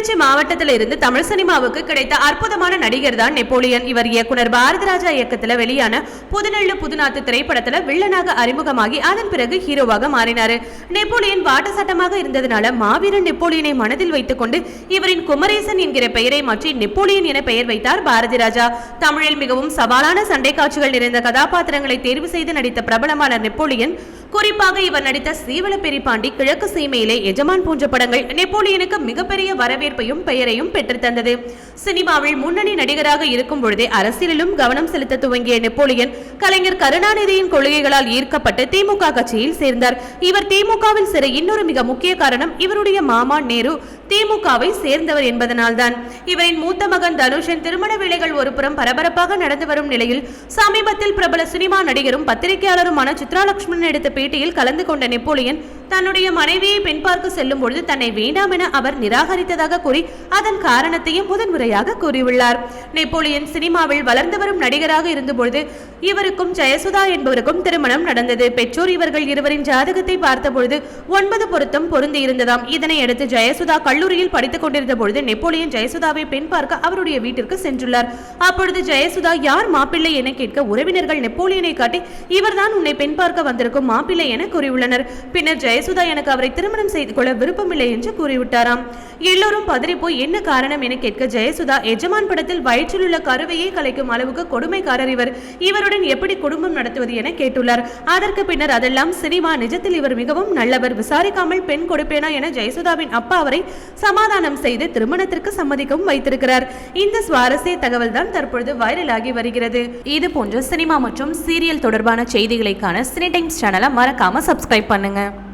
கிளிநொச்சி மாவட்டத்தில் இருந்து தமிழ் சினிமாவுக்கு கிடைத்த அற்புதமான நடிகர் தான் நெப்போலியன். இவர் இயக்குனர் பாரதிராஜா இயக்கத்தில் வெளியான புதுநெல்லு புதுநாத்து திரைப்படத்தில் வில்லனாக அறிமுகமாகி அதன் பிறகு ஹீரோவாக மாறினார். நெப்போலியன் வாட்டசட்டமாக இருந்ததுனால மாவீரன் நெப்போலியனை மனதில் வைத்துக் கொண்டு இவரின் குமரேசன் என்கிற பெயரை மாற்றி நெப்போலியன் என பெயர் வைத்தார் பாரதிராஜா. தமிழில் மிகவும் சவாலான சண்டை காட்சிகள் நிறைந்த கதாபாத்திரங்களை தேர்வு செய்து நடித்த பிரபலமான நெப்போலியன் குறிப்பாக இவர் நடித்த சீவல பெரிபாண்டி கிழக்கு சீமையிலே எஜமான் போன்ற படங்கள் நெப்போலியனுக்கு மிகப்பெரிய வரவேற்பையும் பெயரையும் பெற்றுத்தந்தது சினிமாவில் முன்னணி நடிகராக இருக்கும் பொழுதே அரசியலிலும் கவனம் செலுத்த துவங்கிய நெப்போலியன் கலைஞர் கருணாநிதியின் கொள்கைகளால் ஈர்க்கப்பட்டு திமுக கட்சியில் சேர்ந்தார். இவர் திமுகவில் சிற இன்னொரு மிக முக்கிய காரணம் இவருடைய மாமா நேரு. திமுகவை சேர்ந்தவர் என்பதனால்தான். இவரின் மூத்த மகன் தனுஷின் திருமண வேலைகள் ஒருபுறம் பரபரப்பாக நடந்து வரும் நிலையில் சமீபத்தில் பிரபல சினிமா நடிகரும் பத்திரிகையாளருமான சித்ராலட்சுமணன் எடுத்த பேட்டியில் கலந்து கொண்ட நெப்போலியன் தன்னுடைய மனைவியை பெண் பார்க்க செல்லும் பொழுது தன்னை வேண்டாம் என அவர் நிராகரித்ததாக கூறி அதன் காரணத்தையும் முதன்முறையாக கூறியுள்ளார். நெப்போலியன் சினிமாவில் வளர்ந்து வரும் நடிகராக இருந்தபொழுது இவருக்கும் ஜெயசுதா என்பவருக்கும் திருமணம் நடந்தது. பெற்றோர் இவர்கள் இருவரின் ஜாதகத்தை பார்த்தபொழுது ஒன்பது பொருத்தம் பொருந்தி இருந்ததாம் இதனை அடுத்து ஜெயசுதா கல்லூரியில் படித்துக் கொண்டிருந்த பொழுது நெப்போலியன் ஜெயசுதாவை பெண் பார்க்க அவருடைய வீட்டிற்கு சென்றுள்ளார். அப்பொழுது ஜெயசுதா யார் மாப்பிள்ளை? என கேட்க உறவினர்கள் நெப்போலியனை காட்டி இவர்தான் உன்னை பெண் பார்க்க வந்திருக்கும் மாப்பிள்ளை என கூறியுள்ளனர். பின்னர் ஜெயசுதா எனக்கு அவரை திருமணம் செய்து கொள்ள விருப்பமில்லை என்று கூறிவிட்டாராம். எல்லோரும் பதறிப்போய் என்ன காரணம்? என கேட்க ஜெயசுதா எஜமான் படத்தில் வயிற்றில் உள்ள கருவையே கலைக்கும் அளவுக்கு கொடுமைக்காரர் இவர். இவருடன் எப்படி குடும்பம் நடத்துவது என கேட்டுள்ளார். அதற்கு பின்னர் அதெல்லாம் சினிமா நிஜத்தில் இவர் மிகவும் நல்லவர். விசாரிக்காமல் பெண் கொடுப்பேனா என ஜெயசுதாவின் அப்பா அவரை சமாதானம் செய்து திருமணத்திற்கு சம்மதிக்கவும் வைத்திருக்கிறார். இந்த சுவாரஸ்ய தகவல் தான் தற்பொழுது வைரலாகி வருகிறது. இது போன்ற சினிமா மற்றும் சீரியல் தொடர்பான செய்திகளைக்கான சினி டைம்ஸ் சேனலை மறக்காம சப்ஸ்கிரைப் பண்ணுங்க.